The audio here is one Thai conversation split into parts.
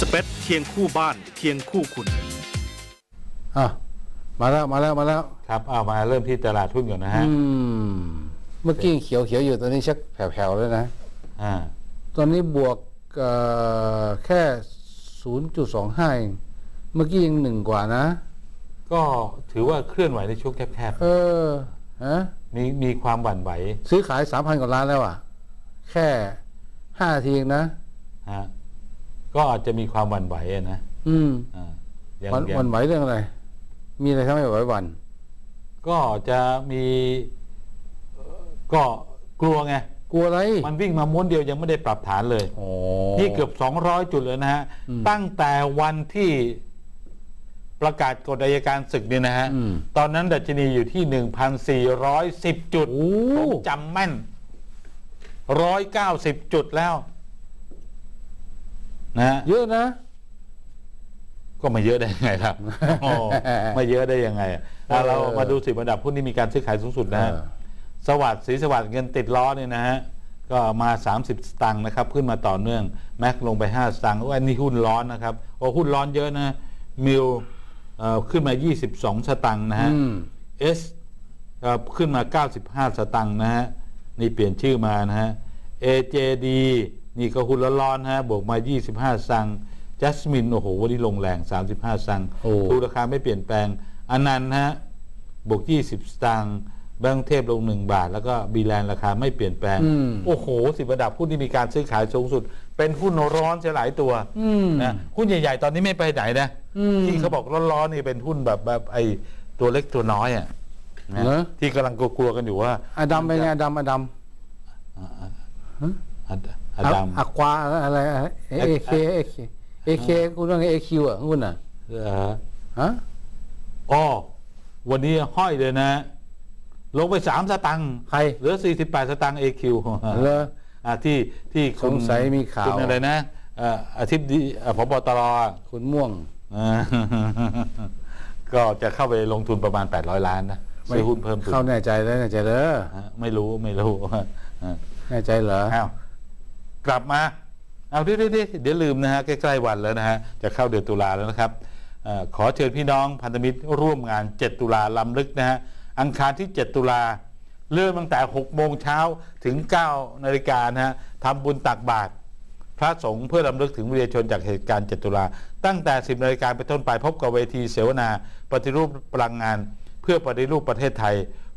สเปซเคียงคู่บ้านเคียงคู่คุณอะมาแล้วมาแล้วมาแล้ว ครับเอามาเริ่มที่ตลาดหุ้นก่อนนะฮะอืม เมื่อกี้เขียวเขียวๆอยู่ตอนนี้ชักแผ่วๆแล้วนะ อ่าตตอนนี้บวกเอ่อแค่0.25เองเมื่อกี้ยังหนึ่งกว่านะ ก็ถือว่าเคลื่อนไหวในช่วงแคบเออฮะๆมีมีความหวั่นไหวซื้อขาย3,000กว่าล้านแล้วอะ แค่ห้าทีเองนะ ฮะ ก็อาจจะมีความหวั่นไหวอะนะอืมอ่าอย่างวันอย่างวันไหวเรื่องอะไร มีอะไรทำให้ไหวหวันก็จะมีเอ่อก็กลัวไง กลัวอะไรมันวิ่งมาม้วนเดียวยังไม่ได้ปรับฐานเลย โอ้ นี่เกือบ 200 จุดเลยนะฮะ อืมตั้งแต่วันที่ประกาศกฎอัยการศึกเนี่ยนะฮะ อืมตอนนั้นดัชนีอยู่ที่ 1,410 จุดโอ้ ผมจำแม่น 190 จุดแล้ว นะฮะเยอะนะ ก็ไม่เยอะได้ยังไงครับโอ้ไม่เยอะได้ยังไงอะอะเรามาดูสิบอันดับหุ้นที่มีการซื้อขายสูงสุดนะฮะเออสวัสดิ์ศรีสวัสดิ์เงินติดล้อเนี่ยนะฮะก็มา 30 สตังค์นะครับ ขึ้นมาต่อเนื่อง แม็กลงไป 5 สตังค์โอ้อันนี้หุ้นร้อนนะครับโอ้หุ้นร้อนเยอะนะมิวเอ่อขึ้นมา 22 สตังค์นะฮะอืมเอสเอ่อขึ้นมา 95 สตังค์นะฮะนี่เปลี่ยนชื่อมานะฮะ AJD นี่ก็หุ้นร้อนๆนะฮะบวกมา 25สตังค์จัสมิน โอ้โห วันนี้ลงแรง 35สตังค์โอ้ทูราคาไม่เปลี่ยนแปลงอนันต์นะฮะบวก 20 สตางค์แบงก์เทพลง 1 บาท แล้วก็บีแลนด์ราคาไม่เปลี่ยนแปลงอืมโอ้โห สิบระดับหุ้นที่มีการซื้อขายสูงสุด เป็นหุ้นร้อนเสียหลายตัวอืมนะหุ้นใหญ่ ๆ ตอนนี้ไม่ไปไหนนะอืมที่เขาบอกร้อนๆนี่เป็นหุ้นแบบแบบไอ้ตัวเล็กตัวน้อยอะนะเหรอที่กำลังกลัวๆกันอยู่ว่าอดัมเป็นไงอดัมอดัม อดอดัมอะควาอะไรเอเคเอเคเอเคคุณว่าไงเอคิวอะคุณอะเออฮะอ้อวันนี้ห้อยเลยนะ ลงไปสามสตังค์ใครเหลือสี่สิบแปดสตังค์ AQ เลออ่าที่ที่คุณสงสัยมีข่าวคุณอะไรนะเอ่ออาทิตย์ดีเอ่อพบตรอะคุณม่วงอ่าก็จะเข้าไปลงทุนประมาณ 800 ล้านนะซื้อหุ้นเพิ่มทุนเข้าแน่ใจแล้วแน่ใจเลยฮะไม่รู้ไม่รู้อ่าแน่ใจเหรออ้าว กลับมาเอาเดี๋ยวเดี๋ยวเดี๋ยวเดี๋ยวลืมนะฮะใกล้ๆวันแล้วนะฮะจะเข้าเดือนตุลาแล้วนะครับอขอเชิญพี่น้องพันธมิตรร่วมงาน 7 ตุลาลำลึกนะฮะอังคารที่ 7 ตุลาเริ่มตั้งแต่ 6 โมงเช้าถึง 9 นาฬิกานะฮะทำบุญตักบาตรพระสงฆ์เพื่อรำลึกถึงวีรชนจากเหตุการณ์ 7 ตุลา ตั้งแต่ 10 นาฬิกาเป็นต้นไปพบกับเวทีเสวนา ปฏิรูปพลังงาน เพื่อปฏิรูปประเทศไทย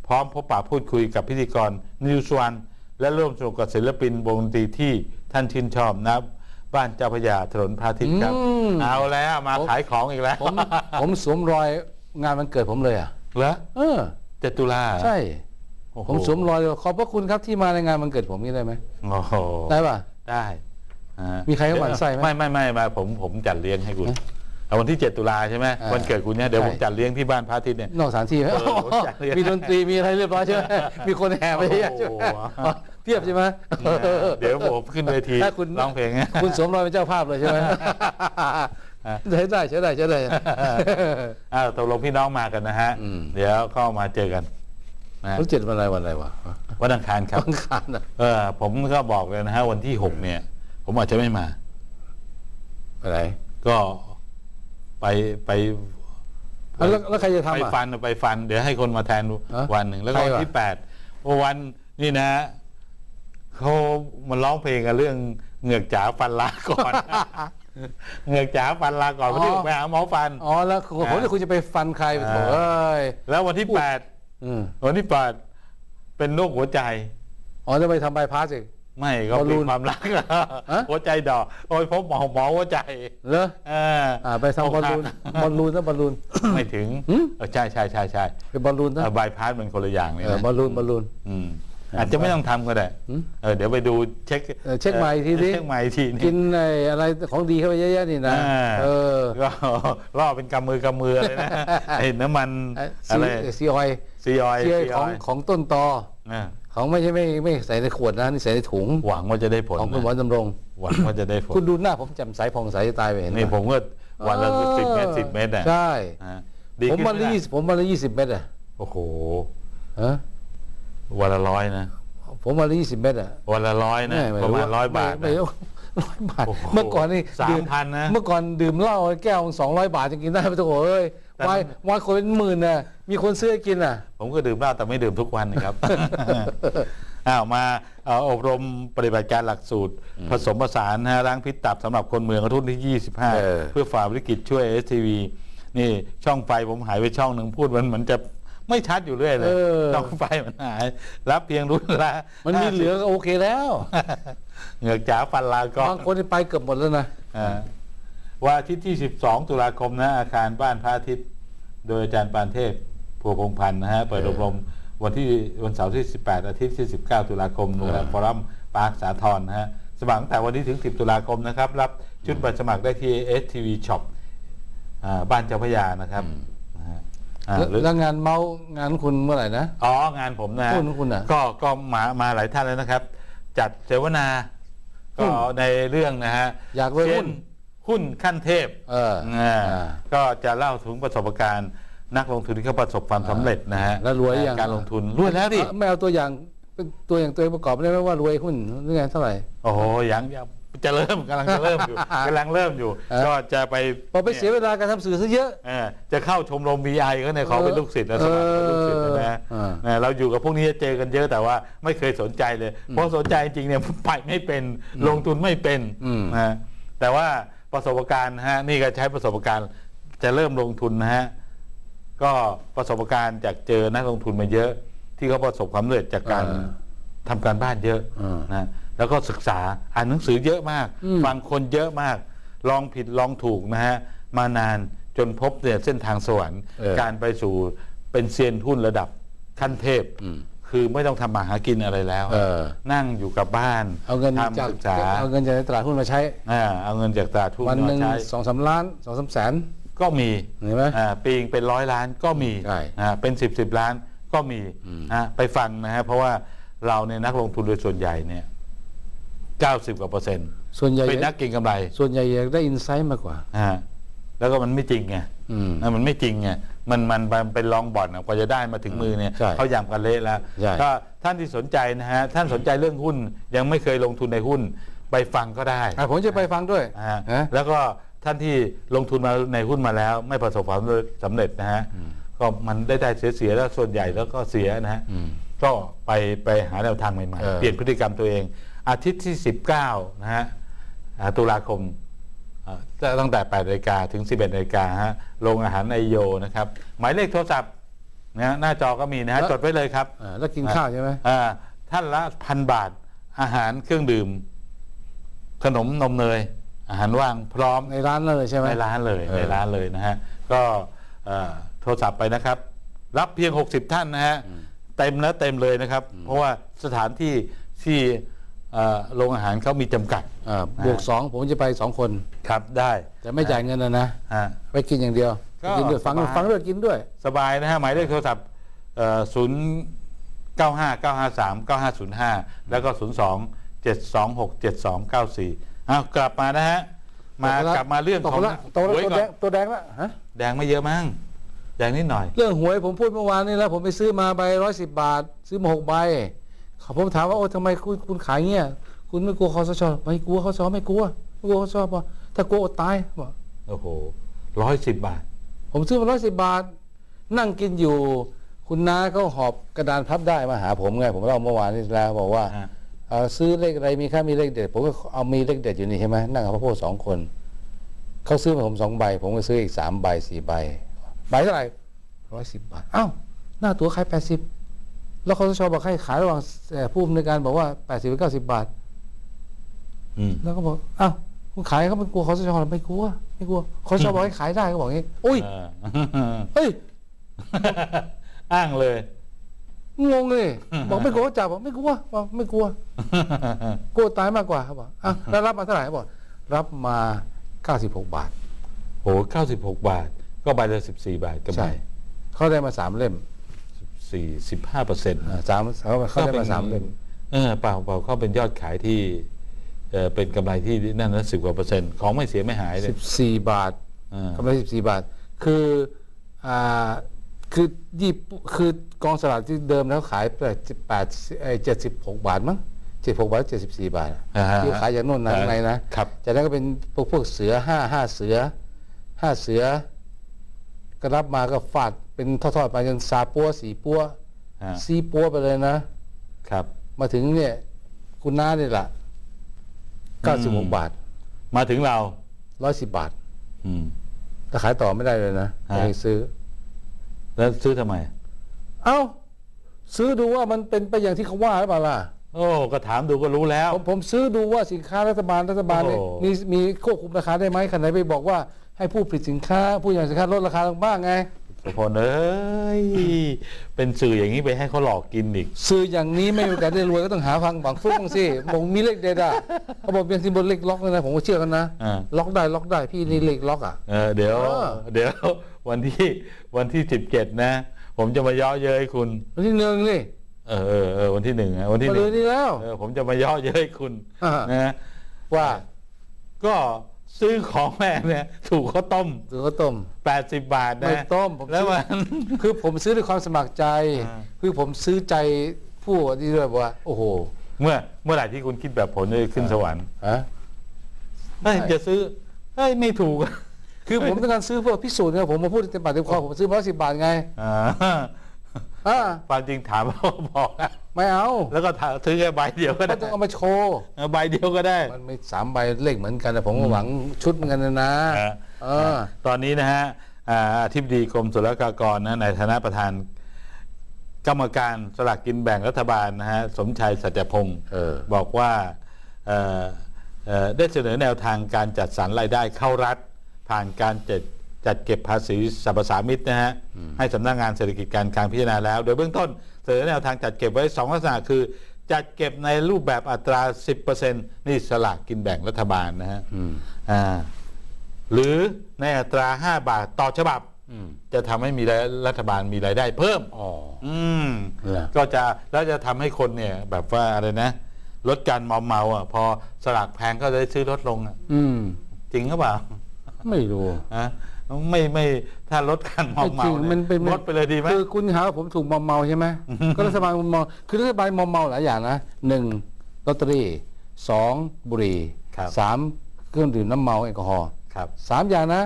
พร้อมพบปะพูดคุยกับพิธีกรนิวสวัน และร่วมสนุกกับศิลปินวงดนตรีที่ท่านชื่นชอบนะครับบ้านเจ้าพระยาถนนพระอาทิตย์ครับ อืม เอาแล้วมาผมขายของอีกแล้วผม ผมสวมรอยงานวันเกิดผมเลยอะเหรอเออ เจ็ดตุลาใช่ โอ้โหผมสวมรอยเลยขอบพระคุณครับที่มาในงานวันเกิดผมนี่ได้ไหมโอ้โหได้ป่ะ ได้อ่ามีใครเขาหมั่นไส้ไหมไม่ไม่ไม่มาผมผมจัดเลี้ยงให้คุณเอา วันที่ 7 ตุลาใช่ไหมอ่าวันเกิดคุณเนี่ยเดี๋ยวใช่ผมจัดเลี้ยงที่บ้านพระอาทิตย์เนี่ยนอกสถานที่ไหมเออผมอยากเรียนมีดนตรีมีอะไรเรียบร้อยใช่ไหมมีคนแห่ไปเยอะใช่ไหมโอ้โหอ๋อเพียบใช่ไหมเดี๋ยวผมขึ้นเวทีถ้าคุณร้องเพลงคุณสวมรอยเป็นเจ้าภาพเลยใช่ไหมใช้ได้ใช้ได้ใช้ได้อ้าวตกลงพี่น้องมากันนะฮะอืมเดี๋ยวเข้ามาเจอกันนะวันเจ็ดวันอะไรวันอะไรวะวันอังคารครับวันอังคารน่ะเออผมก็บอกเลยนะฮะวันที่หกเนี่ย ผมอาจจะไม่มาอะไรก็ ไปไปอะแล้วแล้วใครจะไปทำอะ ฟันไปฟัน เดี๋ยวให้คนมาแทนฮะวันหนึ่งแล้วก็ใครวันวะที่แปดวันนี่นะฮะเขามาร้องเพลงกันเรื่องเหงือกจ๋าฟันลาก่อน เหงือกจ๋าฟันลาก่อนวันที่ไปหาหมอฟัน อ๋อแล้วผมอ่าจะคุณจะไปฟันใครไปโถอ่าเอ้ยแล้ววันที่แปดอืมวันที่แปดเป็นโรคหัวใจ อ๋อจะไปทำบายพาสอีก ไม่ก็บอลลูเป็นนความรักฮะ หัวใจดอกโอ้ยพบหมอหมอหัวใจเหรอเอออ่าไปทำบอลลูนบอลลูนนะบอลลูน ไม่ถึงหืม เออใช่ใช่ใช่ใช่เป็นบอลลูนนะบายพาสมันคนละอย่างเลยเออนะบอลลูนบอลลูน อืมอาจจะไม่ต้องทำก็ได้หืมเออเดี๋ยวไปดูเช็คเออเช็คใหม่อีกทีดิเช็คใหม่อีกทีกินี่นไอ้อะไรของดีเข้าไปเยอะๆนี่นะอ่า เออก็ ล่อเป็นกำมือกำมือเลยนะไอ้น้ำมันไอ้อะไรซีออยซีออยซีออยของของต้นตออ่า ของไม่ใช่ไม่ไม่ใส่ในขวดนะนี่ใส่ในถุงหวังว่าจะได้ผลของคุณหมอนะดำรง หวังว่าจะได้ผลคุณดูหน้าผมแจ่มใสผ่องใสจะตายไปเห็นไหนี่ผมก็วันละออสิบเมตรสิบเมตรอะใช่อ่าดีผมขึ้นวันไหละล่ะยี่สิบผมวันละยี่สิบเมตรอะโอ้โหฮะวันละร้อยนะผมวันละยี่สิบเมตรอะวันละร้อยนะไไประมาณร้อยบาทไม่นะไม่ร้อยบาทโอ้โหเมื่อก่อนนี่สามดื่มพันนะเมื่อก่อนดื่มเหล้าแก้วสองร้อยบาทจะกินได้ไหมโอ้เอ้ยแต่ วายมันวายคนเป็นหมื่นน่ะมีคนซื้อให้กินน่ะ ผมก็ดื่มเหล้าแต่ไม่ดื่มทุกวันนะครับ อ้าวมาเอ่ออบรมปฏิบัติการหลักสูตร ผสมผสานนะฮะล้างพิษตับสำหรับคนเมืองรุ่นที่25เออเพื่อฝ่าวิกฤตช่วยเอสทีวีนี่ช่องไฟผมหายไปช่องหนึ่งพูดมันเหมือนจะไม่ชัดอยู่เรื่อยเลยเออ ช่องไฟมันหาย รับเพียงรุ่นละมันมีเหลือก็โอเคแล้ว เหงือกจ๋าฟันลากอบางคนนี่ไปเกือบหมดแล้วนะ อ่า วันอาทิตย์ที่ 12 ตุลาคมนะอาคารบ้านพระอาทิตย์ โดยอาจารย์ปานเทพพัวพงษ์พันธ์นะฮะเปิดอบรมวันที่วันเสาร์ที่ 18 อาทิตย์ที่ 19 ตุลาคมโรงแรมฟอรัมปาร์คสาทรนะฮะสมัครตั้งแต่วันนี้ถึง 10 ตุลาคมนะครับ รับชุดบัตรสมัครได้ที่ STV Shop อ่าบ้านเจ้าพระยานะครับนะฮะอ่าแล้วหรือแล้วงานเมางานคุณเมื่อไหร่นะ อ๋อ งานผมนะฮะหุ้นของคุณเหรอก็ก็มามาหลายท่านแล้วนะครับ จัดเสวนาหุ้ก็นในเรื่องนะฮะอยากรวยหุ้นเช่ หุ้นขั้นเทพเอออ่าอ่าก็จะเล่าถึงประสบการณ์นักลงทุนที่เขาประสบความสำเร็จนะฮะแล้วรวยยังการลงทุนรวยแล้วดิเอาไม่เอาตัวอย่างเป็นตัวอย่างตัวเองประกอบได้ไหมว่ารวยหุ้นหรือไงเท่าไหร่โอ้โหยังยังจะเริ่มกำลังจะเริ่มอยู่กำลังเริ่มอยู่เออก็จะไปพอไปเสียเวลาการทำสื่อซะเยอะเออจะเข้าชมรม VI ก็เนี่ยขอเป็นลูกศิษย์แล้วสมัครเป็นลูกศิษย์นะฮะเออเออเราอยู่กับพวกนี้จะเจอกันเยอะแต่ว่าไม่เคยสนใจเลยเพราะสนใจจริงๆเนี่ยไปไม่เป็นลงทุนไม่เป็นอืมนะฮะแต่ว่า ประสบการณ์นะฮะนี่ก็ใช้ประสบการณ์จะเริ่มลงทุนนะฮะก็ประสบการณ์จากเจอนักลงทุนมาเยอะ ที่เขาประสบความสำเร็จจากการเออทำการบ้านเยอะเออ นะแล้วก็ศึกษาอ่านหนังสือเยอะมากอืมฟังคนเยอะมาก ลองผิดลองถูกนะฮะมานานจนพบเนี่ยเส้นทางสวรรค์ เออ การไปสู่เป็นเซียนหุ้นระดับขั้นเทพอืม คือไม่ต้องทำมาหากินอะไรแล้ว เออ นั่งอยู่กับบ้านเอาเงินจากทำศึกษาเอาเงินจากตลาดหุ้นมาใช้ อ่าเอาเงินจากตลาดทุนวันหนึ่งมาใช้สองสามล้านสองสามแสน ก็มีเห็นไหมอ่าปีงเป็นร้อยล้านก็มีใช่อ่าเป็นสิบสิบล้านก็มีอืมอ่าไปฟังนะฮะเพราะว่าเราเนี่ยนักลงทุนโดยส่วนใหญ่เนี่ยเก้าสิบกว่าเปอร์เซ็นต์ส่วนใหญ่เป็นนักเก็งกำไรส่วนใหญ่อยากได้อินไซต์มากกว่า อ่าแล้วก็มันไม่จริงไง อืมอะมันไม่จริงไง มันมันมันเป็นลองบ่อนอะกว่าจะได้มาถึงมือเนี่ยใช่เขายำกันเละแล้วใช่ก็ท่านที่สนใจนะฮะท่านสนใจเรื่องหุ้นยังไม่เคยลงทุนในหุ้นไปฟังก็ได้อะผมจะไปฟังด้วยอ่านะแล้วก็ท่านที่ลงทุนมาในหุ้นมาแล้ว ไม่ประสบความสำเร็จนะฮะก็มันได้ได้เสียเสียๆแล้วส่วนใหญ่แล้วก็เสียนะฮะอืมก็ไปไปหาแนวทางใหม่เออๆเปลี่ยนพฤติกรรมตัวเอง อาทิตย์ที่ 19 นะฮะอ่าตุลาคมอ่า ตั้งแต่8นาฬิกาถึง 11นาฬิกาฮะโรงอาหารไอโยนะครับ หมายเลขโทรศัพท์นะฮะหน้าจอก็มีนะฮะจดไว้เลยครับอ่าแล้วกินข้าวใช่ไหมอ่าท่านละพันบาทอาหารเครื่องดื่ม ขนมนมเนยอาหารว่างพร้อมในร้านเลยใช่ไหมในร้านเลยเออในร้านเลยนะฮะก็เอ่อโทรศัพท์ไปนะครับ รับเพียง 60 ท่านนะฮะเต็มแล้วเต็มเลยนะครับ เพราะว่าสถานที่ที่เอ่อ โรงอาหารเขามีจำกัดอ่าบวกสองผมจะไปสองคนครับได้แต่ไม่จ่ายเงินนะนะฮะไปกินอย่างเดียวก็กินด้วยฟังสบายฟังด้วยกินด้วย สบายนะฮะหมายเลขโทรศัพท์ศูนย์เก้าห้าเก้าห้าสามเก้าห้าศูนย์ห้าแล้วก็ศูนย์สองเจ็ดสองหกเจ็ดสองเก้าสี่อ้าวกลับมานะฮะมาตกแล้วกลับมาเรื่องตของกละตกละหวยตัวก่อแดนงตัวแดงละฮะแดงไม่เยอะมั้งแดงนิดหน่อย เรื่องหวยผมพูดเมื่อวานนี่แล้วผมไปซื้อมาใบร้อยสิบบาท ซื้อมาหกใบ เขาผมถามว่าโอ้ทำไมคุณคุณขายเงี้ยคุณไม่กลัวคอสชไม่กลัวคอสชไม่กลัวไม่กลัวคอสชป่ะถ้ากลัวอดตายบอกโอ้โหร้อยสิบบาท ผมซื้อมาร้อยสิบบาท นั่งกินอยู่ คุณน้าเขาหอบกระดานพับได้มาหาผมไง ผมเล่าเมื่อวานนี้แล้วบอกว่าฮะเอ่อซื้อเลขอะไรมีค่ามีเลขเด็ด ผมก็เอามีเลขเด็ดอยู่นี่ใช่ไหมนั่งกับพระโพธิ์สองคนเขาซื้อมาผมสองใบ ผมก็ซื้ออีกสามใบสี่ใบใบเท่าไหร่ร้อยสิบบาทอ้าวหน้าตัวขายแปดสิบ แล้วคอสชบอกให้ขายระหว่างเอ่อผู้อำนวยการบอกว่าแปดสิบเก้าสิบบาทอืมแล้วก็บอกอ้าวคุณขายเขาไม่กลัวคอสชหรอไม่กลัวไม่กลัวคอสชบอกให้ขายได้ก็บอกอย่างนี้อุ้ยเออเฮ้ยอ้างเลยงงเลยบอกไม่กลัวจับบอกไม่กลัวบอกไม่กลัวกลัวตายมากกว่าเขาบอกอะแล้วรับมาเท่าไหร่เขาบอกรับมา96บาทโหเก้าสิบหกบาท ก็ใบละสิบสี่บาทก็ใช่ใบเขาได้มาสามเล่ม สี่สิบห้าเปอร์เซ็นต์อ่าสามเขาเขาได้มาสามเล่มเออเปล่าเปล่าเขาเป็นยอดขายที่เออเป็นกำไรที่นั่นนะสิบกว่าเปอร์เซ็นต์ของไม่เสียไม่หายเลย14บาทอ่ากำไร14บาท คืออ่าคือยี่ปุคือกองสลากที่เดิมแล้วขายแปดแปดเจ็ดสิบหกบาทมั้งเจ็ดหกบาทเจ็ดสิบสี่บาทอ่าฮะที่ขายจากโน่นนะข้างในนะครับจากนั้นก็เป็นพวกพวกเสือห้าห้าเสือห้าเสือก็รับมาก็ฟาด เป็นทอดๆไปจนซาปัวสีปัวฮะซีปัวไปเลยนะ ครับ มาถึงเนี่ย คุณน้าเนี่ยละเก้าสิบหกบาท มาถึงเราร้อยสิบบาทอืม แต่ขายต่อไม่ได้เลยนะฮะ ไม่ให้ซื้อ แล้วซื้อทำไม เอ้า ซื้อดูว่ามันเป็นไปอย่างที่เขาว่าหรือเปล่าล่ะ โอ้ก็ถามดูก็รู้แล้ว ผมผมซื้อดูว่าสินค้ารัฐบาลรัฐบาลเนี่ยโอ้มีมีควบคุมราคาได้ไหมขนาดไปบอกว่าให้ผู้ผลิตสินค้า ผู้อย่างสินค้าลดราคาลงบ้างไง สุพลเอ้ยเป็นสื่ออย่างนี้ไปให้เขาหลอกกินอีก ซื้ออย่างนี้ไม่มีโอกาสได้รวยก็ต้องหาฟังบังฟุกบ้างสิผมมีเลขเด็ดอะเขาบอกเป็นสิบนเลขล็อกเลยนะผมก็เชื่อกันนะอ่า ล็อกได้ล็อกได้พี่นี่เลขล็อกอะ เออเดี๋ยว เออ เดี๋ยววันที่วันที่สิบเจ็ดนะ ผมจะมาย่อเย้ยคุณ วันที่หนึ่งนี่เออเออเออวันที่หนึ่งนะวันที่มาหเลนึ่ยงนี่แล้ว เออผมจะมาย่อเย้ยคุณอ่านะว่าก็ ซื้อของแม่เนี่ยถูกเขาต้มถือข้าวต้ม 80 บาทนะไม่ต้มผมแล้วซื้อมัน คือผมซื้อด้วยความสมัครใจ อ่า คือผมซื้อใจผู้ที่ด้วยว่า โอ้โหเมื่อเมื่อไหร่ที่คุณคิดแบบผลจะขึ้นสวรรค์ฮะเฮ้ยจะซื้อเฮ้ยไม่ถูก คือผมต้องการซื้อเพื่อพิสูจน์ไงผมมาพูดเต็มปากเต็มคอผมซื้อมาร้อยสิบบาทไง อ่า อ่าความจริงถามว่าบอกแล้วไม่เอา แล้วก็ถามซื้อแค่ใบเดียวก็ก็ได้ต้องเอามาโชว์เอาใบเดียวก็ได้ มันไม่สามใบเลขเหมือนกันนะผมก็หวังชุดเหมือนกันนะนะฮะเออ ตอนนี้นะฮะอ่าอธิบดีกรมศุลกากรนะในฐานะประธานกรรมการสลากกินแบ่งรัฐบาลนะฮะสมชัยสัจพงศ์เออบอกว่าเอ่อเอ่อได้เสนอแนวทางการจัดสรรรายได้เข้ารัฐ ผ่านการจัด จัดเก็บภาษีสรรพสามิตนะฮะให้สำนักงานเศรษฐกิจการคลังพิจารณาแล้ว โดยเบื้องต้นเสนอแนวทางจัดเก็บไว้สองลักษณะคือ จัดเก็บในรูปแบบอัตรา 10%นี่สลากกินแบ่งรัฐบาลนะฮะอืมอ่าหรือในอัตรา 5 บาทต่อฉบับอืมจะทำให้มีรายรัฐบาลมีรายได้เพิ่มอ๋ออืมเหรอก็จะแล้วจะทำให้คนเนี่ยแบบว่าอะไรนะลดการเมาเมาๆอะพอสลากแพงก็จะได้ซื้อลดลงอะอืมจริงหรือเปล่า ไม่รู้ฮะ ไม่ไม่ถ้าลดการเมาไม่เมาจริงเนี่ยมันเป็นลดไปเลยดีไหมคือคุณหาว่าผมถูกมอมเมาใช่ไหมก็รัฐบาลมอมเมาคือรัฐบาลมอมเมาหลายอย่างนะหนึ่งลอตเตอรี่สองบุหรี่ครับสามเครื่องดื่มน้ำเมาแอลกอฮอล์ครับสามอย่างนะ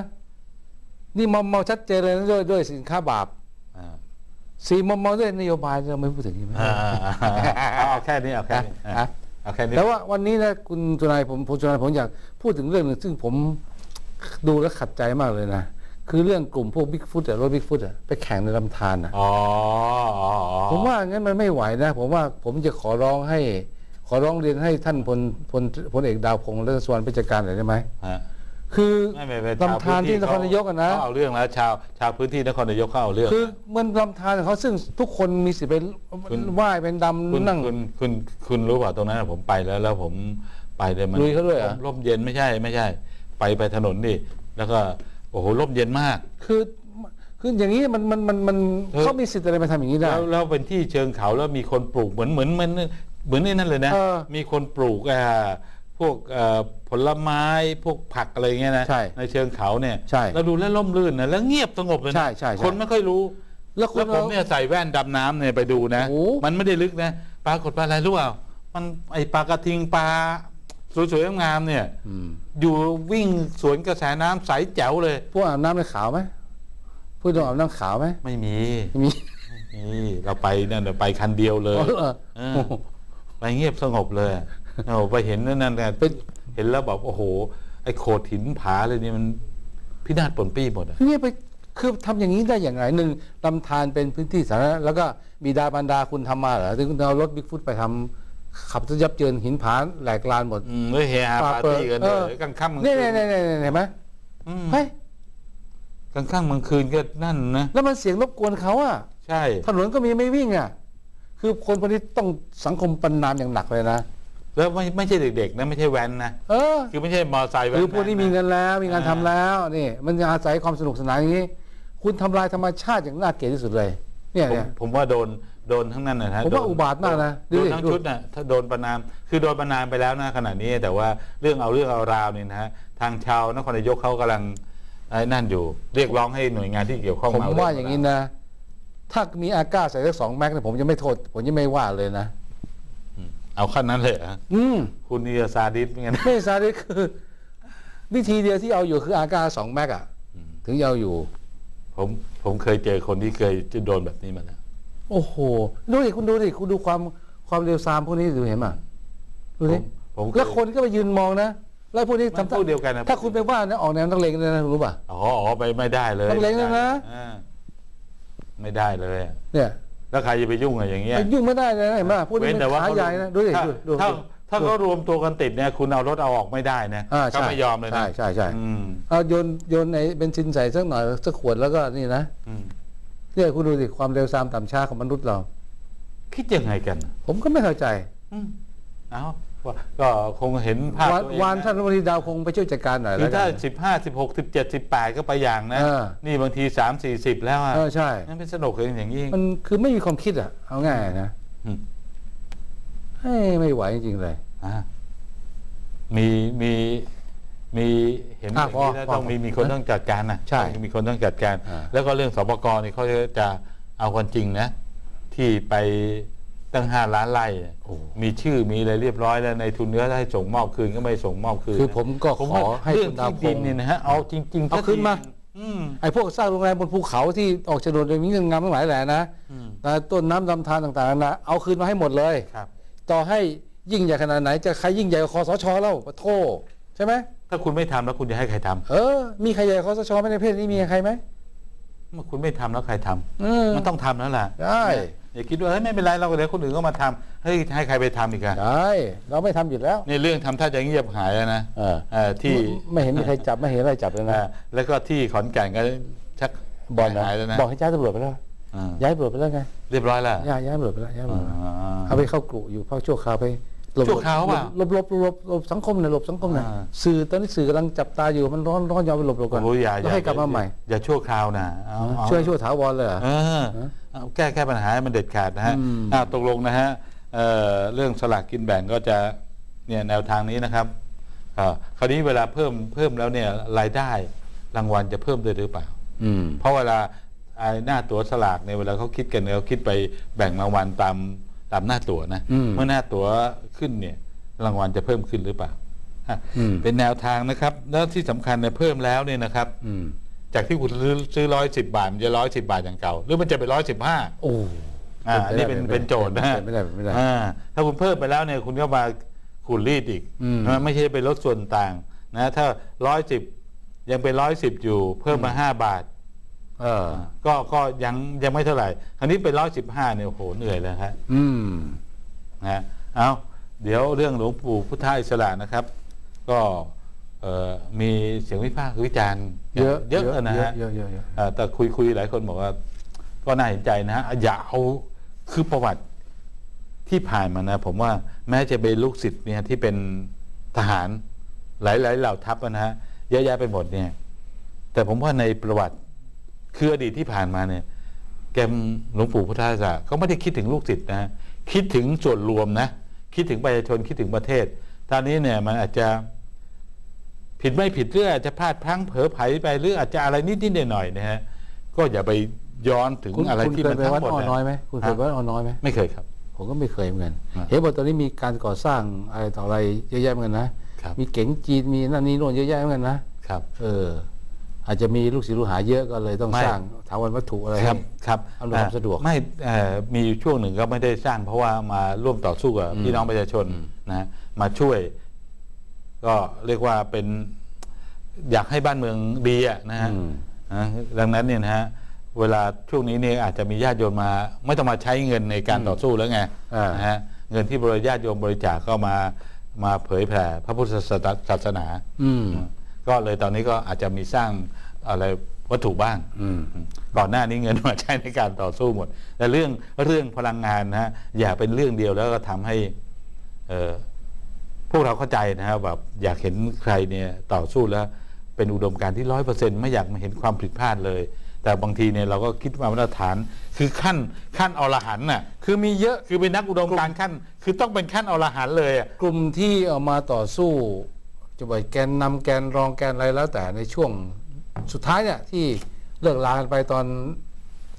นี่มอมเมาชัดเจนเลยนะด้วยด้วยสินค้าบาปอ่าสี่มอมเมาด้วยนโยบายเราไม่พูดถึงใช่ไหมอ่าเอาเอาแค่นี้เอาแค่นี้อะเอาแค่นี้แต่ว่าวันนี้นะคุณจุนายผมผมจุนายผมอยากพูดถึงเรื่องหนึ่งซึ่งผม ดูแล้วขัดใจมากเลยนะ คือเรื่องกลุ่มพวกบิ๊กฟุตอะรถบิ๊กฟุตอะไปแข่งในลำธารอะอ๋ออ๋ออ๋อผมว่างั้นมันไม่ไหวนะ ผมว่าผมจะขอร้องให้ ขอร้องเรียนให้ท่านพลพลพลเอกดาวพงษ์และสวนพิจารหน่อยได้ไหม ฮะคือไม่ไม่ไม่ชวลำธารที่นครนายกอะนะ เขาเอาเรื่องแล้วชาวชาวพื้นที่นครนายกเขาเอาเรื่อง คือมันลำธารของเขาซึ่งทุกคนมีสิทธิ์ไปคุณ ว่ายเป็นคุณดำนั่ง คุณคุณคุณรู้เปล่าตรงนั้นนะผมไปแล้วแล้วผมไปเลยมันลุยเขาด้วยเหรอ ร่มเย็นไม่ใช่ไม่ใช่ ไปไปถนนดิแล้วก็โอ้โหร่มเย็นมาก คือคืออย่างนี้มันมันมันมันเออ เขามีสิทธิ์อะไรมาทำอย่างนี้ได้ แล้วแล้วเป็นที่เชิงเขาแล้วมีคนปลูกเหมือนเหมือนเหมือนเหมือนนี่นั่นเลยนะ เออมีคนปลูกอ่าพวกเอ่อผลไม้พวกผักอะไรเงี้ยนะใช่เชิงเขาเนี่ยใช่แล้วดูแล้วร่มรื่นนะแล้วเงียบสงบเลยนะใช่ใช่ใช่คนไม่ค่อยรู้แล้วคุแล้ณวผมเนี่ยใส่แว่นดำน้ำเนี่ยไปดูนะ โอ้มันไม่ได้ลึกนะปรากฏว่าอะไรรู้เปล่ามันไอปลากระทิงปลา สวยๆงามๆเนี่ยอืมอยู่วิ่งสวนกระแสน้ำใสแจ๋วเลย พวกอาบน้ำในขาวไหมพวกโดนอาบน้ำขาวไหมไม่มีไม่มีนี่เราไปนั่นเราไปคันเดียวเลยอ๋อเหรอเออไปเงียบสงบเลยเราไปเห็นนั่นนั่นแต่เป็นเห็นแล้วแบบโอ้โห ไอ้โขดหินผาเลยนี่มันพินาศปนปี้หมดอะเนี่ยไปคือทำอย่างนี้ได้อย่างไรหนึ่งลำธารเป็นพื้นที่สาธารณะแล้วก็บิดาบรรดาคุณทำมาเหรอถึงคุณเอารถบิ๊กฟุตไปทำ ขับจะยับเยินหินผาแหลกลานหมดอืมเลยเฮฮาปาปาร์เปิดตี้กันเอเลอยกลางค่ำกลางนี่คืนี่นนี่นี่เห็นไหมอืมเฮ้ยกลางค่ำกลางคืนก็นั่นนะแล้วมันเสียงรบกวนเขาอะใช่ ถนนก็มีไม่วิ่งอะคือคนพวกนี้ต้องสังคมประนามอย่างหนักเลยนะแล้วไม่ไม่ใช่เด็กๆนะไม่ใช่แว้นนะเออ คือไม่ใช่มอไซค์แว้นคือพวกนี้มีเงินแล้วมีงานอ่าทำแล้วนี่มันจะอาศัยความสนุกสนานอย่างนี้ คุณทำลายธรรมชาติอย่างน่าเกลียดที่สุดเลย เนี่ยผมเนี่ยผมว่าโดน โดนทั้งนั้นนะฮะผมว่าโดนอุบาทมากนะดูโดนดิทั้งดูชุดนะถ้าโดนประนามคือโดนประนามไปแล้วนะขณะนี้ แต่ว่าเรื่องเอาเรื่องเอาราวเนี่ยนะฮะทางชาวนครนายกเขากำลังไอ้นั่นอยู่ เรียกร้องให้หน่วยงานที่เกี่ยวข้องผมเว่าอย่างนี้นะ ถ้ามีอาก้าใส่สักสองแม็กเนี่ยผมจะไม่โทษ ผมจะไม่ว่าเลยนะเอาขั้นนั้นเลยเหรออืมคุณนี่ซาดิสงั้นไม่ซาดิสคือ วิธีเดียวที่เอาอยู่คืออากาสองแม็กอะถึงจะเอาอยู่ ผมผมเคยเจอคนที่เคยจะโดนแบบนี้มาแล้ว โอ้โห ดูดิคุณดูดิคุณดูความความเร็วซามพวกนี้ดูเห็นป่ะดูดิผมผมเคยแล้วคนก็ไปยืนมองนะ แล้วพวกนี้มันทำพวกเดียวกันนะถ้าคุณไปว่านะออกแนวนักเลงเลยนะรู้ป่ะอ๋ออ๋อไปไม่ได้เลยต้องเล็งเลยนะอ่าไม่ได้เลยอะเนี่ย แล้วใครจะไปยุ่งอะอย่างเงี้ยไปยุ่งไม่ได้เลยนะเห็นป่ะพวกนี้เว้นมันแต่ว่าขาใหญ่นะดูดิถ้าดูดูถ้าดูถ้าเขารวมตัวกันติดเนี่ยคุณเอารถเอาออกไม่ได้นะอ่าเขาใช่ไม่ยอมเลยนะใช่ใช่ใช่อืมเอาโยนโยนไอ้เบนซินใส่สักหน่อยสักขวดแล้วก็นี่นะอืม เนี่ยคุณดูสิความเร็วซามต่ำช้าของมนุษย์เรา คิดยังไงกัน ผมก็ไม่เข้าใจอืมเอาว่าก็คงเห็นภาพวานตัวเองวานท่านรัฐมนตรีดาวคงไปช่วยจัดการหน่อยคืแล้อวกัถ้านสิบห้าสิบหกสิบเจ็ดสิบแปดก็ไปอย่างนะเออนี่บางทีสามสี่สิบแล้วอะเออใช่นั่นเป็นสนุกเลยอย่างยิ่งมันคือไม่มีความคิดอะ เอาง่ายนะอืมเฮ้ยไม่ไหวจริงๆเลยอะมีมี มีเห็นออะย่างนี้แล้วพอต้องพอมีมีคนต้องจัดการนะใช่ต้องมีคนต้องจัดการ อ่า แล้วก็เรื่องสปกรนี่เขาจะเอากันจริงนะ ที่ไปตั้งห้าล้านไร่อะโอ้มีชื่อมีอะไรเรียบร้อยแล้วในทุนเนื้อถ้าให้ส่งมอบคืนก็ไม่ส่งมอบคืนคือผมก็ผมขอว่าให้เรื่องคุณดาวที่พดิงนศ์เนี่ยนะฮะเอาจริงๆเอาคืนมา อืม ไอ้พวกสร้างโรงแรมบนภูเขาที่ออกโฉนดโดยมีเงินงามไม่ไหวแหละนะอืมแต่ต้นน้ำลำธารต่างๆนะเอาคืนมาให้หมดเลย ครับ ต่อให้ยิ่งใหญ่ขนาดไหนจะใครยิ่งใหญ่กว่าคอสชแล้วปะโทใช่ไหม ถ้าคุณไม่ทำแล้วคุณจะให้ใครทำเออ มีใครใหญ่กว่าคอสชไหมในประเทศนี้มีใครไหมเมื่อคุณไม่ทำแล้วใครทำเออมันต้องทำแล้วล่ะได้อย่าคิดว่าเฮ้ยไม่เป็นไรเราเดี๋ยวคนอื่นก็มาทำเฮ้ยให้ใครไปทำอีกอะได้เราไม่ทำอยู่แล้วนี่เรื่องทำท่าจะเงียบหายแล้วนะเออเอ่อที่ไม่เห็นมีใครจับไม่เห็นอะไรจับเลยนะเอ่อแล้วก็ที่ขอนแก่นก็ชักบอลนะหายแล้วนะบอกให้ย้ายตำรวจไปแล้วอ่าย้ายตำรวจไปแล้วไงเรียบร้อยแล้วย้ายย้ายตำรวจไปแล้วย้ายตำรวจไปแล้วอ่าเอาไปเข้ากรุอยู่พักชั่วคราวไปหลบ ชั่วคราวเปล่าหลบหลบหลบหลบสังคมเนี่ยหลบสังคมเนี่ยอ่าสื่อตอนนี้สื่อกำลังจับตาอยู่มันร้อนร้อนยอมไปหลบหลบก่อนโอ้ยอย่าแล้วให้กลับมาใหม่ อย่าชั่วคราวนะเอาเอาช่วยช่วยถาวรเลยเหรอเออเอาแก้แก้ปัญหาให้มันเด็ดขาดนะฮะอืมอ้าวตกลงนะฮะเอ่อเรื่องสลากกินแบ่งก็จะเนี่ยแนวทางนี้นะครับอ่าคราวนี้เวลาเพิ่มเพิ่มแล้วเนี่ยรายได้รางวัลจะเพิ่มด้วยหรือเปล่าอืมเพราะเวลาไอ้หน้าตั๋วสลากเนี่ยเวลาเขาคิดกันเนี่ยเขาคิดไปแบ่งรางวัลตามตามหน้าตั๋วนะอืมเมื่อหน้าตั๋ว ขึ้นเนี่ยรางวัลจะเพิ่มขึ้นหรือเปล่าฮะอืมเป็นแนวทางนะครับ แล้วที่สำคัญเนี่ยเพิ่มแล้วเนี่ยนะครับอืมจากที่คุณซื้อซื้อร้อยสิบาทมันจะร้อยสิบาทอย่างเก่า หรือมันจะเป็นร้อยสิบห้าโอ้อ่าอันนี้เป็นเป็นโจทย์นะฮะไม่ได้ไม่ได้อ่าถ้าคุณเพิ่มไปแล้วเนี่ยคุณก็มาขูดรีดอีกอืมนะไม่ใช่เป็นลดส่วนต่างนะถ้าร้อยสิบยังเป็นร้อยสิบอยู่ เพิ่มมาห้าบาทเออก็ก็ยังยังไม่เท่าไหร่ คราวนี้เป็นร้อยสิบห้าเนี่ยโอ้โหเหนื่อยแล้วฮะ อืมนะฮะเอา เดี๋ยวเรื่องหลวงปู่พุทธอิสระนะครับ ก็เอ่อมีเสียงวิพากษ์วิจารณ์เยอะเยอะนะฮะเยอะเยอะเยอะเอ่อแต่คุยคุยหลายคนบอกว่า ก็น่าเห็นใจนะฮะอย่าเอาคือประวัติที่ผ่านมานะ ผมว่าแม้จะเป็นลูกศิษย์เนี่ยที่เป็นทหารหลายๆเหล่าทัพนะฮะเยอะแยะไปหมดเนี่ย แต่ผมว่าในประวัติคืออดีตที่ผ่านมาเนี่ย แกมหลวงปู่พุทธาสะเขาไม่ได้คิดถึงลูกศิษย์นะคิดถึงส่วนรวมนะ คิดถึงประชาชนคิดถึงประเทศตอนนี้เนี่ยมันอาจจะผิดไม่ผิดเรื่องอาจจะพลาดพลั้งเผลอไผลไปหรืออาจจะอะไรนิดๆหน่อยๆนะฮะก็อย่าไปย้อนถึงคุณอะไรคุณที่เคมัยนไปทั้งวัดหมดอ้อนะน้อยไหมคุณเคยไปวัดอ้อน้อยไหมไม่เคยครับ ผมก็ไม่เคยเหมือนกันอะเห็นบอกตอนนี้มีการก่อสร้างอะไรต่ออะไรเยอะแยะเหมือนกันนะครับมีเก๋งจีนมีนั่นนี่โน่นเยอะแยะเหมือนกันนะครับ เออ อาจจะมีลูกศิษย์ลูกหาเยอะก็เลยต้องไม่สร้างถาวรวัตถุอะไรครับให้ครับอำนวยความสะดวกไม่เอ่อมีอยู่ช่วงหนึ่งก็ไม่ได้สร้างเพราะว่ามาร่วมต่อสู้กับอืมพี่น้องประชาชนอืมนะฮะมาช่วย ก็เรียกว่าเป็นอยากให้บ้านเมืองดีอะนะฮะอืมนะดังนั้นเนี่ยนะฮะเวลาช่วงนี้เนี่ยอาจจะมีญาติโยมมา ไม่ต้องมาใช้เงินในการต่อสู้แล้วไงอ่านนะฮะเงินที่บริญาติโยมบริจาคก็มามาเผยแผ่พระพุทธศาสนา อืม ก็เลยตอนนี้ก็อาจจะมีสร้างอะไรวัตถุบ้างอืมก่อนหน้านี้เงินมาใช้ในการต่อสู้หมด แต่เรื่องเรื่องพลังงานนะฮะอย่าเป็นเรื่องเดียวแล้วก็ทำให้เอ่อพวกเราเข้าใจนะฮะแบบอยากเห็นใครเนี่ยต่อสู้แล้วเป็นอุดมการณ์ที่ร้อยเปอร์เซ็นต์ไม่อยากมาเห็นความผิดพลาดเลย แต่บางทีเนี่ยเราก็คิดว่ามาตรฐานคือขั้นขั้นอรหันต์น่ะคือมีเยอะคือเป็นนักอุดมการณ์ขั้น คือต้องเป็นขั้นอรหันต์เลยอะกลุ่มที่ออกมาต่อสู้ จะบอกแกนนำแกนรองแกนอะไรแล้วแต่ในช่วงสุดท้ายเนี่ยที่เลิกลากันไปตอน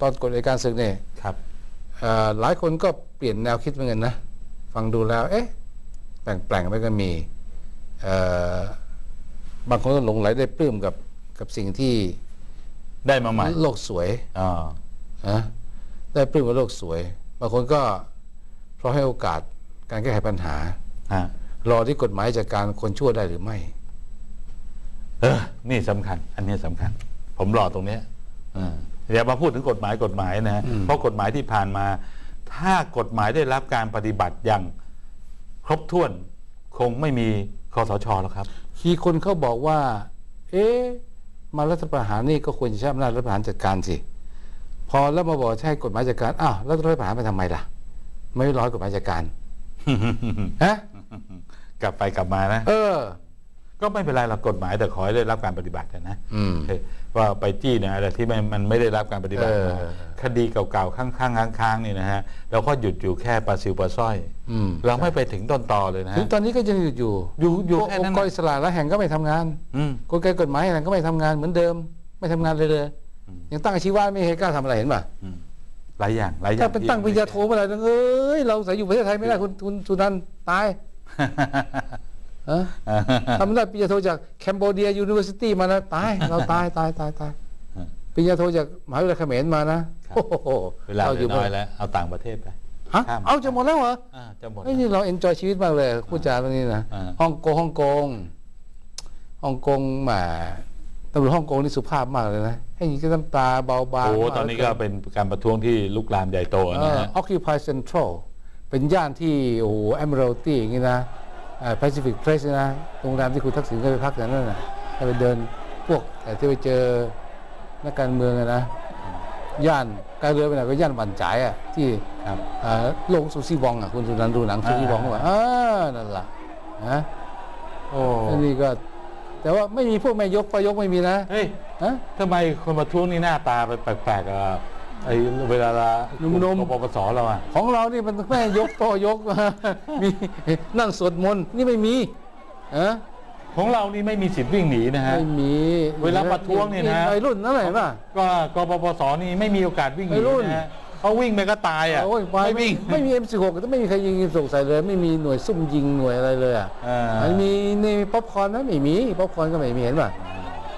ตอนกฎอัยการศึกเนี่ยครับเอ่อหลายคนก็เปลี่ยนแนวคิดเหมือนกันนะ ฟังดูแล้ว เอ๊ะแปลงๆไปก็มีเอ่อบางคนก็หลงไหลได้ปลื้มกับกับสิ่งที่ได้มาใหม่โลกสวยอ่านะได้ปลื้มกับโลกสวย บางคนก็เพราะให้โอกาสการแก้ไขปัญหาฮะ รอที่กฎหมายจัดการคนชั่วได้หรือไม่ เออ นี่สำคัญ อันนี้สำคัญ ผมรอตรงเนี้ยเอออย่ามาพูดถึงกฎหมายกฎหมายนะฮะอืมเพราะกฎหมายที่ผ่านมา ถ้ากฎหมายได้รับการปฏิบัติอย่างครบถ้วน คงไม่มีคอสชแล้วครับทีคนเขาบอกว่า เอ๊ะมารัฐประหารนี่ก็ควรจะใช้อำนาจรัฐประหารจัดการสิพอแล้วมาบอกใช้กฎหมายจัดการอ้าวแล้วรัฐประหารไปทำไมล่ะ ไม่ร้อยกฎหมายจัดการฮะ กลับไปกลับมานะ เออ ก็ไม่เป็นไรหรอกกฎหมายแต่ขอให้ได้รับการปฏิบัตินะอืม ว่าไปจี้เนี่ยอะไรที่มันมันไม่ได้รับการปฏิบัติเออมาคดีเก่าๆข้างๆค้างๆนี่นะฮะเราก็หยุดอยู่แค่ปลาซิวปลาสร้อย อืมเราไม่ไปถึงต้นตอเลยนะถึฮะ งตอนนี้ก็ยังหยุดอยู่อยู่อยู่พวกแค่องนั้นค์กรนะอิสระและแห่งก็ไม่ทำงานอืม กลไกกฎหมายอะไรก็ไม่ทำงานเหมือนเดิม ไม่ทำงานเลยเลยอืม ยังตั้งอาชีวะไม่เคยกล้าทำอะไรเห็นป่ะอืมหลายอย่างหลายอย่างถ้าเป็นตั้งปริญญาโทเมื่อไหร่นะเอ้ยเราใส่อยู่ประเทศไทยไม่ได้คุณคุณสุนันท์ตายฮะ ทำไม่ได้ปริญญาโทจากแคนเบเดียยูนิเวอร์ซิตี้มานะตาย เราตายตายตายตายปริญญาโทจากมหาวิทยาลัยเขมรมานะครับโอ้โหเวลาอเหลืยู่อน้อยแล้ว เอาต่างประเทศไปฮะข้ามเอาจะหมดแล้วเหรออ่าจะหมดเฮ้ยนี่เราเอนจอยชีวิตมากเลยพูดจาเรื่องนี้นะอ่าฮ่องกงฮ่องกงฮ่องกงแหมตำรวจฮ่องกงนี่สุภาพมากเลยนะ ให้ยิงก็น้ำตาเบาบางโอ้มากตอนนี้ก็เป็นการประท้วงที่ลุกลามใหญ่โตเอนะอฮะ Occupy Central เป็นย่านที่โอ้โห Admiralty อย่างงี้นะเอ่อ Pacific Place นะโรงแรมที่คุณทักษิณเคยไปพักอย่างนั้นน่ะให้ไปเดินพวกแต่ที่ไปเจอนักการเมืองอะนะย่านการเรือไปไหนก็ย่านหวันจ่ายอะที่ครับเอ่อโรงซูซี่วองอะคุณสุนันท์ดูหนังซูซี่วองก็ว่าอ่านั่นล่ะนะโอ้อันนี้ก็ แต่ว่าไม่มีพวกแม่ยกปยกไม่มีนะเฮ้ยฮะทำไมคนประท้วงนี่หน้าตาเป็นแปลกๆอะ ไอ้เวลาละหนุ่มๆปปสเราอะของเรานี่มันแม่ยกปยกมีนั่งสวดมนต์นี่ไม่มีฮะของเรานี่ไม่มีสิทธิ์วิ่งหนีนะฮะไม่มีเวลาประท้วงเนี่ยนะวัยรุ่นนั่นแหละป่ะก็กปปสนี่ไม่มีโอกาสวิ่งหนีวัยรุ่นนะฮะเขาวิ่งไปก็ตายอะโอ้ยไปไม่วิ่งไม่มี M16 ก็ไม่มีใครยิงส่งใส่เลย ไม่มีหน่วยซุ่มยิงหน่วยอะไรเลยอะอ่ามันมีนี่ป๊อปคอร์นไหมไม่มีป๊อปคอร์นก็ไม่มีเห็นป่ะ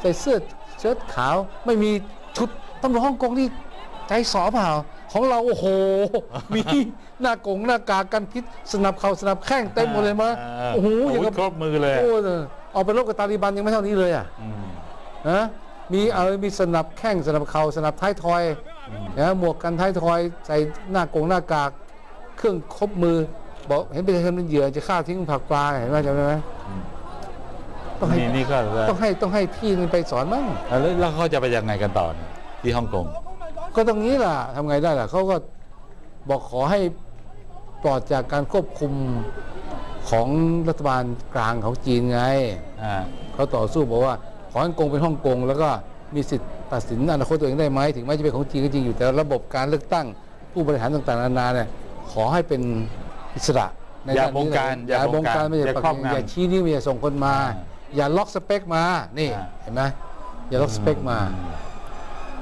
ใส่เสื้อเชิ้ตขาวไม่มีชุดตำรวจฮ่องกงนี่ ใจสอเปล่า ของเราโอ้โห มีหน้ากงหน้ากากกันพิษสนับเข่าสนับแข้งเต็มหมดเลยมั้ยาโอ้โหอย่างกับครบมือเลยโอ้เอาไปรบกับตาลีบันยังไม่เท่านี้เลยอะอืมนะมีเอามีสนับแข้งสนับเข่าสนับท้ายทอยนะหมวกกันท้ายทอยใส่หน้ากงหน้ากาก เครื่องครบมือบอกเห็นประชาชนเป็นเหยื่อจะฆ่าทิ้งผักปลาเห็นไหมจำได้ไหมต้องให้นี่นี่ก็ต้องให้ต้องให้พี่นี่ไปสอนมั้งแล้วแล้วเขาจะไปยังไงกันต่อเนี่ยที่ฮ่องกง ก็ตรงนี้ล่ะทำไงได้ล่ะเขาก็บอกขอให้ปลอดจากการควบคุมของรัฐบาลกลางของจีนไงอ่าเขาต่อสู้บอกว่าขอให้ฮ่องกงเป็นฮ่องกง แล้วก็มีสิทธิ์ตัดสินอนาคตตัวเองได้ไหมถึงแม้จะเป็นของจีนก็จริงอยู่แต่ระบบการเลือกตั้งผู้บริหารต่างๆนานาเนี่ยขอให้เป็นอิสระในอย่าด้นบงนี้การอย่าบงการไม่อย่าอย่าปักครอบกิ่งงำอย่าชี้นิ้วอย่าส่งคนมาอ่าอย่าล็อกสเปคมานี่อ่าเห็นไหมอย่าล็อกสเปคมาโอ้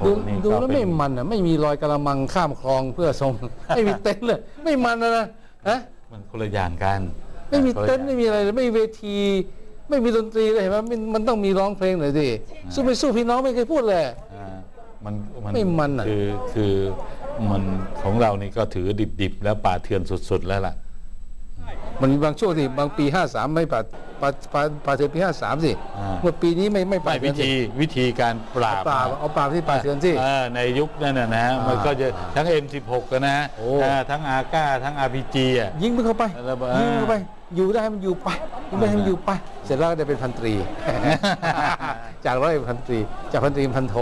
ดูนี่ดูก็แล้วเป็ไม่มันอะไม่มีรอยกระมังข้ามคลองเพื่อส่งไม่มีเต็นท์เลย ไม่มันนะนะฮะมันคนละอย่างกัน ไม่มีคนละเต้นท์อย่างไม่มีอะไรเลยไม่มีเวที ไม่มีดนตรีเลยเห็นไหมมันมันต้องมีร้องเพลงหน่อยดิสู้ไปสู้พี่น้องไม่เคยพูดเลยอ่ามันไม่มันอะคือคือมันของเรานี่ก็ถือดิบๆแล้วป่าเถื่อนสุด ๆ แล้วล่ะ มันมีบางช่วงที่บางปี 53 ไม่ปาปาปาปาเถื่อนปี 53 สิอ่า เมื่อปีนี้ไม่ไม่ปาไม่เถื่วิอนสิธีวิธีการปราบปราบเอาปราบที่ปาเถื่อนสิ เออในยุคนั้นนะนะฮะอ่ามัมันก็จะทั้ง M16 กันนะฮะโอ้เออทั้งอาก้าทั้ง RPG อะ ยิงมันเข้าไปแล้วบอกยิงมันเข้าไป อยู่ได้ให้มันอยู่ไปยิงไม่ให้มันอยู่ไป เสร็จแล้วก็ได้เป็นพันตรี จากร้อยเป็นพันตรี จากพันตรีเป็นพันโท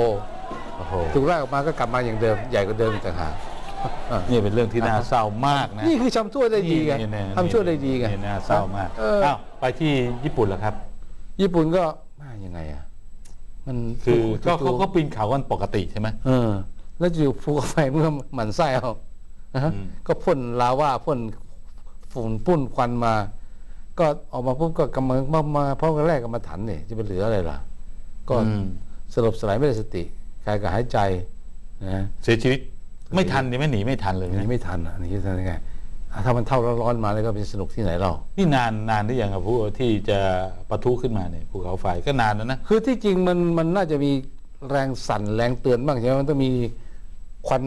โอ้โห ถูกไล่ออกมาก็กลับมาอย่างเดิมใหญ่กว่าเดิมอีกต่างหากอะ นี่เป็นเรื่องที่น่าเศร้ามากนะนี่คือทำชั่วได้ดีไงนี่นี่ทำชั่วได้ดีไงนี่น่าเศร้ามากเอออ้าวไปที่ญี่ปุ่นแล้วครับ ญี่ปุ่นก็มายังไงอะมันคือก็จู่เขาๆก็ปีนเขากันปกติใช่ไหมเออ แล้วอยู่ภูเขาไฟเมื่อหมันไส้เอานะฮะอืมก็พ่นลาว่าพ่นฝุ่นปุ้นควันมา ก็ออกมาปุ๊บก็กำลังมามาเพราะแรกก็มาถันเนี่ยจะไปเหลืออะไรล่ะ ก็อืมสลบสลายไม่ได้สติกายกับหายใจนะเสียชีวิต ไม่ทันนี่ไม่หนีไม่ทันเลยอันนะนี้ไม่ทันอะอันนี้จะทำยังไงถ้ามันเท่าร้อนๆมาแล้วก็เป็นสนุกที่ไหนเรา นี่นานนานหรือยังครับผู้ที่จะปะทุขึ้นมาเนี่ยภูเขาไฟก็นานแล้วนะ คือที่จริงมันมันน่าจะมีแรงสั่นแรงเตือนบ้างใช่ไหมมันต้องมีควัน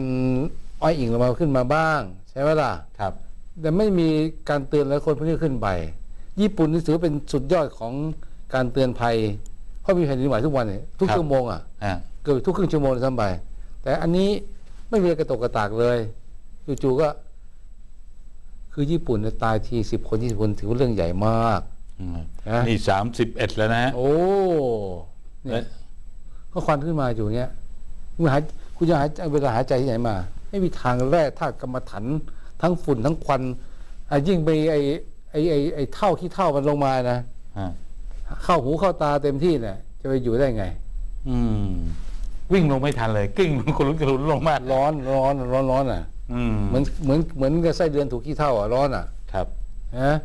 อ้อยอิงลงมาขึ้นมาบ้าง ใช่ไหมล่ะ ครับ แต่ไม่มีการเตือนแล้วคนพวกนี้ขึ้นไป ญี่ปุ่นนี่ถือว่าเป็นสุดยอดของการเตือนภัย เพราะมีแผ่นดินไหวทุกวันเนี่ยทุกครับชั่วโมงอะอ่าเกือบทุกครึ่งชั่วโมงเลยซ้ำไปแต่อันนี้ ไม่มีอะไรกระตกกระตากเลยจู่ๆก็ คือญี่ปุ่นเนี่ยตายทีสิบคนยี่สิบคนถือว่าเรื่องใหญ่มากอืมนะนี่สามสิบเอ็ดแล้วนะฮะโอ้เนี่ยก็ควันขึ้นมาอยู่เงี้ยคุณหายคุณจะหายใจเวลาหายใจที่ไหนมา ไม่มีทางแร่ธาตุกรรมฐานทั้งฝุ่นทั้งควันอะยิ่งไปไอ้ไอ้ไอ้ไอ้เท่าขี้เท่ามันลงมานะอ่าเข้าหูเข้าตาเต็มที่เนี่ยจะไปอยู่ได้ไง อืม วิ่งลงไม่ทันเลยกลิ้งลงกระลุนกระลุนลงมาร้อนร้อนร้อนร้อนอะอืมเหมือนเหมือนเหมือนกับไส้เดือนถูกขี้เท่าอะร้อนอะ ครับนะ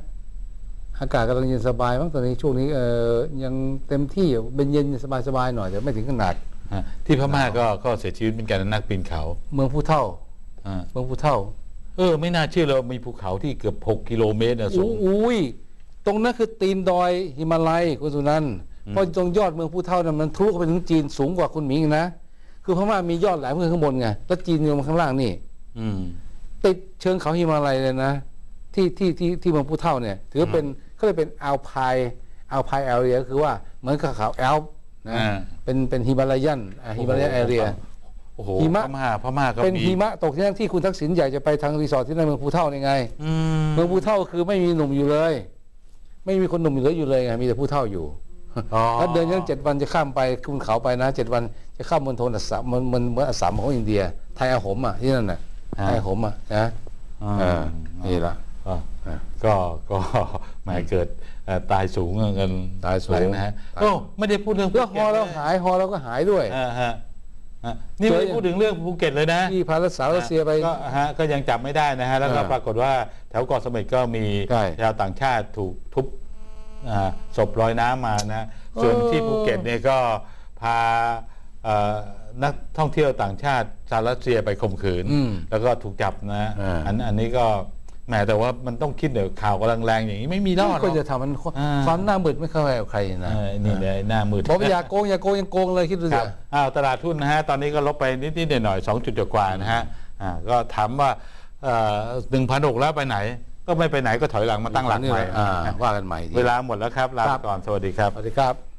อากาศกำลังเย็นสบายมั้งตอนนี้ช่วงนี้เออยังเต็มที่อยู่เป็นเย็นสบายสบายๆหน่อยแต่ไม่ถึงขนาดฮะที่พม่าก็ก็เสียชีวิตเป็นการนักปีนเขา เมืองผู้เท่าอ่าเมืองผู้เท่า เออ ไม่น่าเชื่อเลยว่ามีภูเขาที่เกือบหกกิโลเมตรนะสูงอุ้ยตรงนั้นคือตีนดอยหิมาลัยคุณสุนันท์ เพราะตรงยอดเมืองผู้เท่านั้นมันทะลุเข้าไปถึงจีนสูงกว่าคุณหมิงอีกนะ คือพม่ามียอดแหลมขึ้นข้างบนไงแล้วจีนอยู่ข้างล่างนี่ อืมติดเชิงเขาหิมาลัยเลยนะ ที่ที่ที่ที่เมืองผู้เท่าเนี่ย ถือว่าเป็นเขาเรียกเป็นอัลพายอัลพายแอเรียคือว่าเหมือนกับเขาแอลป์นะอ่าเป็นเป็นฮิมาลายันฮิมาลายันแอเรียโอ้โหหิมะพม่าพม่าก็เป็นมีหิมะตกที่นั่นที่คุณทักษิณอยากจะไปทางรีสอร์ทที่นั่นเมืองผู้เท่านี่ไงอืมเมืองผู้เท่าคือไม่มีหนุ่มอยู่เลย ไม่มีคนหนุ่มเหลืออยู่เลยไงมีแต่ผู้เท่าอยู่อ๋อ แล้วเดินยังเจ็ดวันจะข้ามไปขึ้นเขาไปนะเจ็ดวันจะข้ามมณฑลอัสสัมมันมันเหมือนอัสสัมของอินเดีย ไทยอาหมอะที่นั่นน่ะไทยอาหมอะนะอ่าเออนี่ละก็อ่าก็ก็หมายเกิดเอ่อตายสูงเงินตายสูงหลนะฮะตายโอ้ไม่ได้พูดเรื่องแล้วฮอเราภูก็ตหายฮอเราก็หายด้วยอ่าฮะอะนี่ไม่ได้พูดถึงเรื่องภูเก็ตเลยนะที่พารัสสาวรัสเซียไปก็ฮะก็ยังจับไม่ได้นะฮะแล้วก็อ่าปรากฏว่าแถวเกาะเสม็ดก็มีใช่ชาวต่างชาติถูกทุบอ่า ศพลอยน้ำมานะส่วนโอ้ที่ภูเก็ตเนี่ยก็พาเอ่อนักท่องเที่ยวต่างชาติชาวรัสเซียไปข่มขืนอืมแล้วก็ถูกจับนะอ่าอันอันนี้ก็แหมแต่ว่ามันต้องคิดเดี๋ยวข่าวกำลังแรงอย่างนี้ไม่มีรอดหรก็อกจะทำมันอ่าความหน้ามืดไม่เข้าใครกับใครนะเออนี่เลยหน้ามืดบอกว่าอย่าโกงอย่าโกงยังโกงเลยคิดดูคสิรับอ้าวตลาดหุ้นนะฮะตอนนี้ก็ลบไปนิดๆหน่อยๆสองจุดกว่านะฮะอ่าก็ถามว่าหนึ่งพันหกแล้วไปไหน ก็ไม่ไปไหนก็ถอยหลังมาตั้งหลักใหม่อ่าว่ากันใหม่ทีเวลาหมดแล้วครับลาครัไปบก่อนสวัสดีครับ สวัสดีครับ